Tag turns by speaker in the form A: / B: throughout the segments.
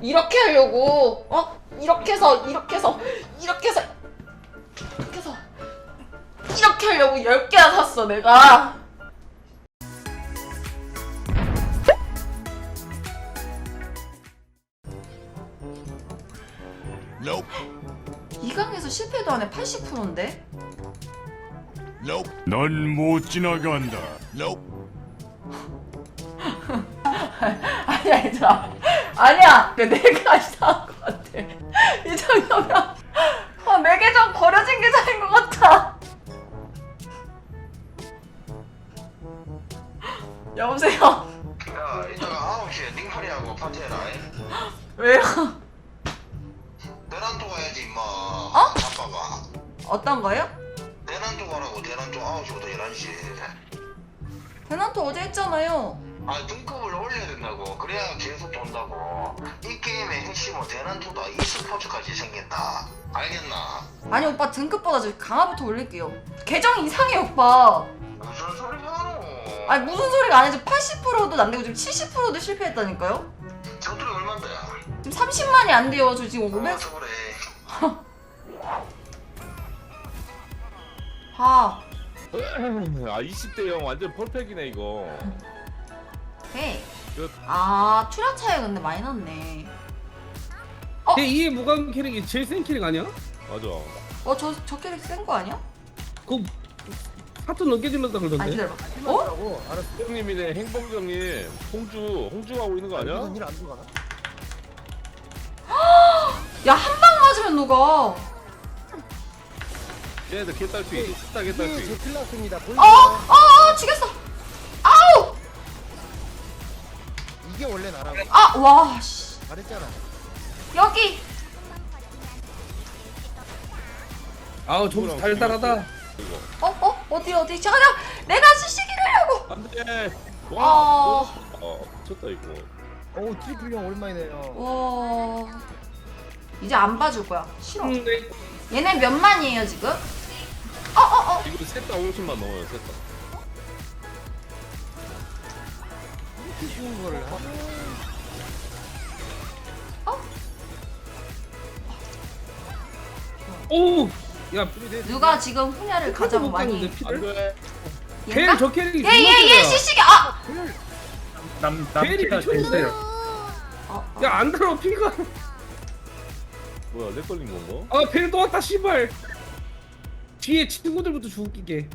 A: 이렇게 하려고 어 이렇게 해서 이렇게 해서 이렇게 해서 이렇게 해서 이렇게 하려고 10개나 샀어 내가
B: Nope.
A: 이강에서 실패도 안 해 80%인데
B: Nope.
C: 넌 못 지나간다.
B: Nope.
A: 아니야 얘들 아 아니야 그 내가 이상한 것 같아 이 정도면 아, 내 계정 버려진 계정인 것 같아 여보세요
D: 야, 이따가 9시에 닝파리하고 파티해라.
A: 왜요?
D: 대난도 가야지, 임마. 어? 아빠가.
A: 어떤 거요?
D: 대난도 가라고, 대난도 9시부터 11시.
A: 대난토 어제 했잖아요
D: 아, 등급을 올려야 된다고. 그래야 계속 돈다고. 이 게임의 핵심은 대난도다. e스포츠까지 생긴다. 알겠나?
A: 아니 오빠 등급보다 저 강화부터 올릴게요 계정 이상해 오빠
D: 무슨 소리 하노?
A: 아니 무슨 소리가 아니지 80%도 안 되고 지금 70%도 실패했다니까요?
D: 저들이 얼만데?
A: 지금 30만이 안 돼요 저 지금 500
D: 500... 그래.
E: 봐아 20대 0 완전 펄펙이네 이거
A: 네.
E: 끝.
A: 아 투력 차이가 근데 많이 났네
F: 내 2의 무관 캐릭이 제일 센 캐릭 아니야?
E: 맞아
A: 어저 저 캐릭 센거 아니야?
F: 그 사투 넘게 질렀다
A: 아
F: 그러던데
A: 기다려봐 어?
E: 형님이네 행복형님 홍주 홍주 하고 있는 거 아니야?
A: 야한 방 맞으면 녹아
E: 얘네들 개딸피 스타 개딸피
G: 클났습니다.
A: 어! 어! 어! 죽였어
G: 이게 원래 나라고
A: 아! 와 씨.
G: 잘했잖아.
A: 여기
F: 아우 점수 달달하다
A: 어? 어? 어디 어디 잠깐만 내가 시시기를 하려고
E: 안돼
A: 어.
E: 와 어, 미쳤다 이거
G: 오 트리플 형 오랜만이네요.
A: 와 이제 안 봐줄 거야 싫어
F: 음, 네.
A: 얘네 몇 만이에요 지금? 어 어 어
E: 이거 셋다 50만 넘어요 셋다
G: 쉬운 거를 하.
F: 오우 야
A: 누가 지금 후냐를 가장
F: 못
A: 많이
E: 안돼.
F: 벨
A: 얘가?
F: 저 캐릭이
A: 얘얘얘 시시기 아!
C: 남
F: 벨이 미쳤는데?
A: 어, 어.
F: 야안 달아 피가.
E: 뭐야 렉 걸린 건가?
F: 아벨 또 왔다 씨발. 뒤에 친구들부터 죽이게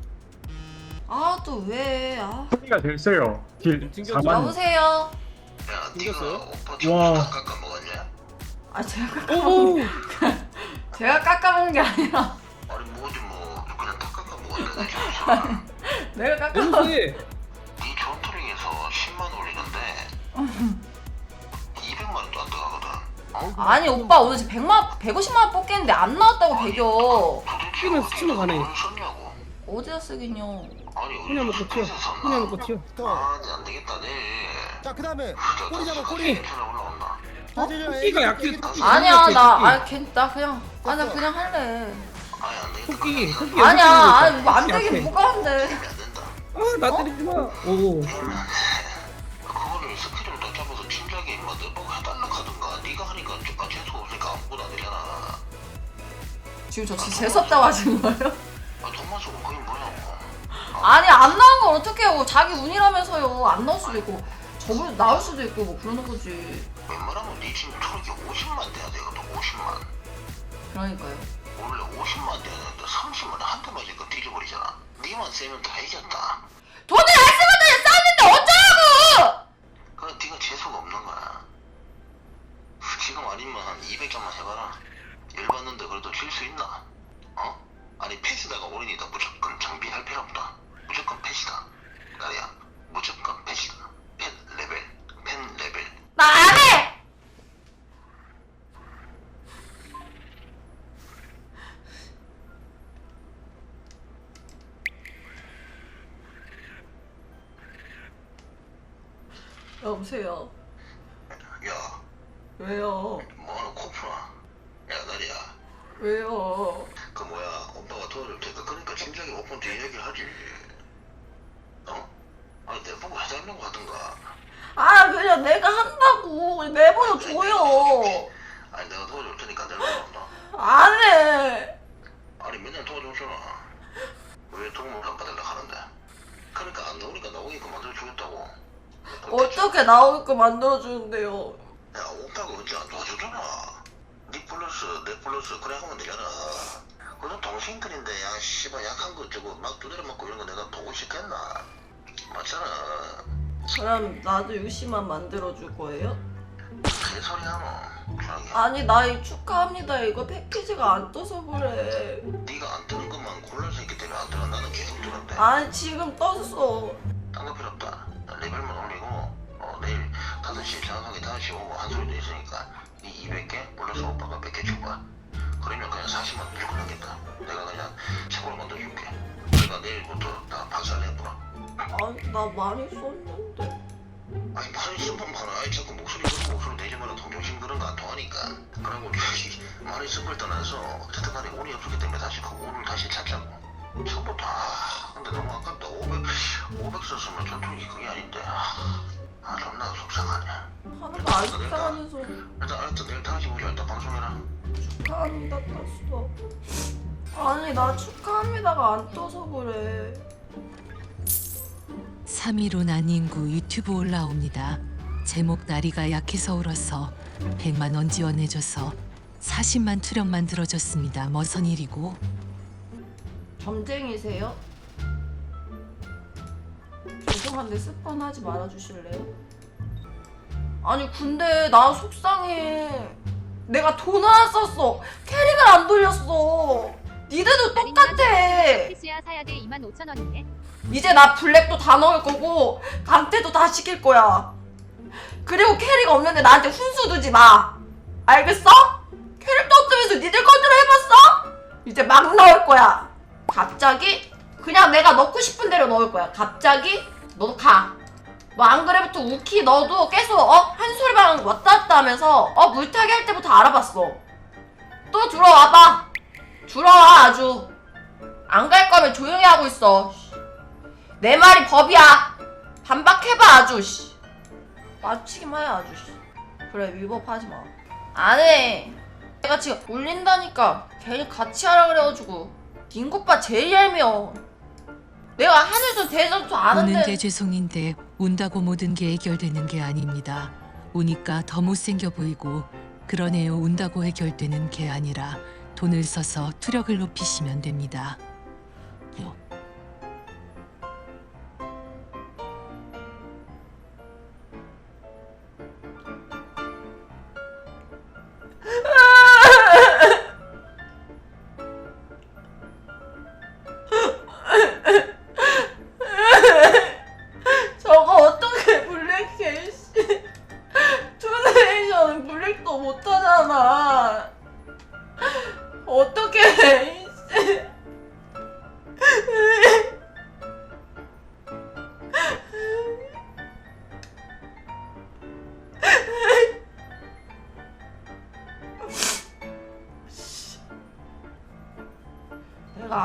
A: 아, 또 왜? 아.
C: 소리가 제일 세요. 길
E: 튕겼죠?
C: 4만.
A: 여보세요?
D: 야,
E: 생겼어요?
D: 오빠
C: 와.
D: 점수 다 깎아 먹었냐?
A: 아, 제가 깎아먹은, 제가 깎아먹은 게 아니라,
D: 아니, 뭐지 뭐. 그냥 다 깎아 먹었네, 내 점수.
A: 내가 깎아먹은
F: 연수해
D: 이 전투링에서 10만 올리는데 200만 원도 안 들어가거든.
A: 아니, 오빠 오늘 지금 100만, 150만 원 뽑겠는데 안 나왔다고, 배겨.
F: 피는 스치면 가네.
D: 뭘 썼냐고.
A: 어디다 쓰긴요.
D: 아니,
F: 그냥 먹고 튀어 그냥 먹고 튀어
D: 아, 안 되겠다, 내.
G: 자 그 다음에
D: 자,
G: 꼬리 잡아
D: 자,
G: 꼬리.
D: 괜찮아, 올라온다.
G: 자, 자, 자,
F: 토끼가
G: 애기,
F: 약해,
G: 애기
F: 토끼.
G: 다-
A: 아니야,
F: 토끼,
A: 나. 아, 걔, 나 그냥, 아, 나 그냥 할래.
D: 아니, 안 되겠다.
F: 토끼 토끼
A: 아니야,
F: 있어.
A: 뭐안
F: 약해.
A: 되긴 뭐가 안 돼.
D: 안 된다.
F: 아나 때리지 마 오
D: 그거를 스킬을 더 잡아서 진작에 임마 너뭐 해달라 하든가 네가 하니까 아 재수 없으니까 아무것도 안 되잖아
A: 지금 저 진짜 재수없다고 하시는 거예요?
D: 아 돈만 쓰고 그게 뭐냐고
A: 아니, 안 나온 걸 어떡해요. 자기 운이라면서요. 안 나올 수도 있고, 저번 나올 수도 있고, 뭐 그러는 거지.
D: 웬만하면 네 지금 초록이 50만 돼야 되거든 50만
A: 그러니까요.
D: 올인이다 무조건 장비할 필요 없다 무조건 패시다 나야 무조건 패시다 펜 레벨 펜 레벨
A: 나 안 해! 여보세요.
D: 야
A: 왜요?
D: 뭐하는 코프나 야 나리야
A: 왜요?
D: 심장이 오픈돼 이야기하지. 어? 아니 내 보고 해달라고 하던가.
A: 아 그냥 내가 한다고 내버려 줘요.
D: 아니 내가 도와줄 테니까 내가 한다.
A: 안 해.
D: 아니 맨날 도와줬잖아. 왜 도움을 안 받으려 하는데? 그러니까 안
A: 나오니까 나오니까 만들어 주겠다고. 어떻게 나오게끔 만들어 주는데요?
D: 야 오빠가 언제 안 도와주잖아. 니 플러스 내 플러스 그래 하면 되잖아. 동생들인데 야 씨발 약한 거 저거 막 두드려 맞고 이런 거 내가 보고 싶겠나? 맞잖아.
A: 그럼 나도 유시만 만들어줄 거예요?
D: 개소리야 뭐. 저기
A: 아니 나이 축하합니다. 이거 패키지가 안 떠서 그래.
D: 네가 안 뜨는 것만 골라서 있기 때문에 안 뜨는 나는 계속 뜨는데.
A: 아니 지금 떴어.
D: 딴 거 필요 없다. 레벨만 올리고 어, 내일 5시 정확하게 5시 오고 한 소리도 있으니까 이 200개 플러스 오빠가 100개 줄 거야 그러면 그냥 40만 들고 가겠다. 내가 그냥 책으로 만들어 줄게. 내가 내일부터 다 박살내 보라.
A: 아니 나 많이 썼는데.
D: 아니 많이 쓰면 많아 아이 자꾸 목소리 그런 목소리 내지 마라 동정심 그런 거 안 통하니까. 그러고 저기 많이 쓴걸 떠나서 어쨌든 간에 운이 없었기 때문에 다시 그 운을 다시 찾자고. 처음부터 아 근데 너무 아깝다. 500 500 썼으면 전통이 그게 아닌데. 아, 아 존나 속상하네
A: 하나도 안 속상하면서
D: 일단 알았다 내일 다시 보자 일단 방송해라
A: 축하합니다 떴어. 아니 나 축하합니다가 안 떠서 그래.
H: 3위로 난 인구 유튜브 올라옵니다. 제목 나리가 약해서 울어서 100만 원 지원해줘서 40만 투력 만들어줬습니다. 머선 일이고
A: 점쟁이세요? 죄송한데 스펀하지 말아주실래요? 아니 근데 나 속상해. 내가 돈을 안 썼어. 캐릭을 안 돌렸어. 니들도 똑같아.
I: 피스야 사야 돼 2만 5천 원인데.
A: 이제 나 블랙도 다 넣을 거고 강태도 다 시킬 거야. 그리고 캐릭 없는데 나한테 훈수 두지 마. 알겠어? 캐릭터 없으면서 니들 컨트롤 해봤어? 이제 막 넣을 거야. 갑자기? 그냥 내가 넣고 싶은 대로 넣을 거야. 갑자기 너도 가 뭐 안 그래부터 우키 너도 계속 어? 한 소리만 왔다 갔다 하면서 어? 물타기 할 때부터 알아봤어 또 들어와봐 들어와 아주 안 갈 거면 조용히 하고 있어 내 말이 법이야. 반박해봐 아주. 씨. 맞추기만 해 아주. 씨. 그래 위법하지 마. 안 해. 내가 지금 올린다니까 괜히 같이 하라 그래가지고 딩고빠 제일 얄미워. 내가 하늘도 대전도 아는데
H: 우는데 죄송인데 운다고 모든 게 해결되는 게 아닙니다. 우니까 더 못생겨 보이고 그러네요. 운다고 해결되는 게 아니라 돈을 써서 투력을 높이시면 됩니다. 요.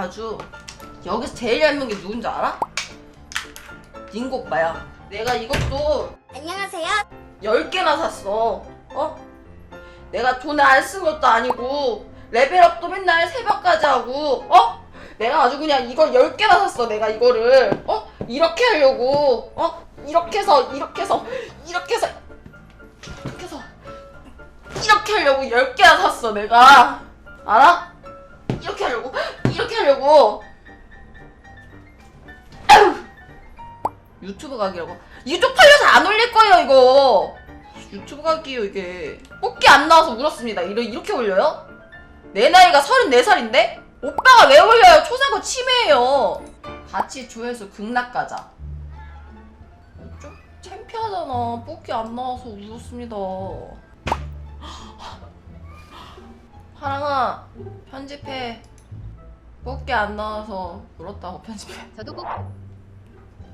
A: 아주 여기서 제일 얄미운 게 누군지 알아? 딩고 오빠야. 내가 이것도
I: 안녕하세요.
A: 10개나 샀어. 어? 내가 돈을 안 쓴 것도 아니고 레벨업도 맨날 새벽까지 하고 어? 내가 아주 그냥 이걸 10개나 샀어. 내가 이거를 어? 이렇게 하려고 어? 이렇게 해서 이렇게 해서 이렇게 해서 이렇게 해서 이렇게 하려고 10개나 샀어. 내가 알아? 이렇게 하려고 아유. 유튜브 가기라고? 유튜브 팔려서 안 올릴 거예요 이거. 유튜브 가기요 이게. 뽑기 안 나와서 울었습니다. 이러, 이렇게 올려요? 내 나이가 34살인데? 오빠가 왜 올려요? 초상권 침해예요. 같이 조회수 극락 가자. 좀 창피하잖아. 뽑기 안 나와서 울었습니다. 하랑아 편집해 뽑기 안 나와서 울었다고 편집해.
I: 저도 꼭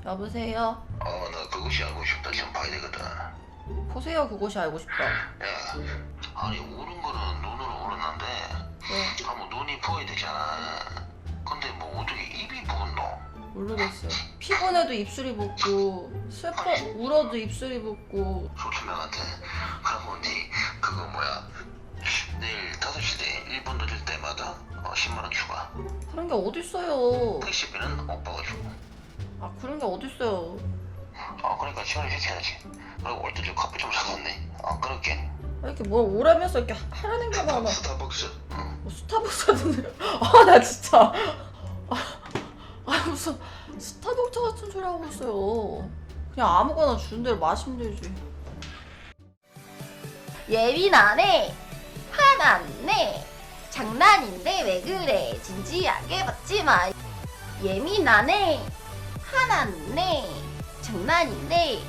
A: 여보세요?
D: 어 나 그것이 알고 싶다. 좀 봐야 되거든
A: 보세요 그것이 알고 싶다.
D: 야 아니 우는 거는 눈으로 울었는데
A: 네.
D: 아뭐 눈이 부어야 되잖아. 근데 뭐 어떻게 입이 부었노?
A: 모르겠어요. 피곤해도 입술이 붓고 슬퍼 울어도 입술이 붓고.
D: 소출명한테. 그러면 니 그거 뭐야? 내일 5시 때 1분 늦을 때마다 어, 10만 원 추가.
A: 그런 게 어딨어요?
D: 택시비는 오빠가 주고.
A: 아 그런 게 어딨어요?
D: 어 그러니까 시간을 해야지. 그리고 올때좀 커피 좀 사줬네. 어 그렇게.
A: 왜 이렇게 뭘 오라면서 이렇게 하라는 게 많아
D: 스타벅스? 응.
A: 뭐 스타벅스 같은 아나 진짜. 아, 아 무슨 스타벅스 같은 소리 하고 있어요. 그냥 아무거나 주는 대로 마시면 되지. 예민하네. 화났네 장난인데 왜 그래? 진지하게 받지 마. 예민하네. 화났네. 장난인데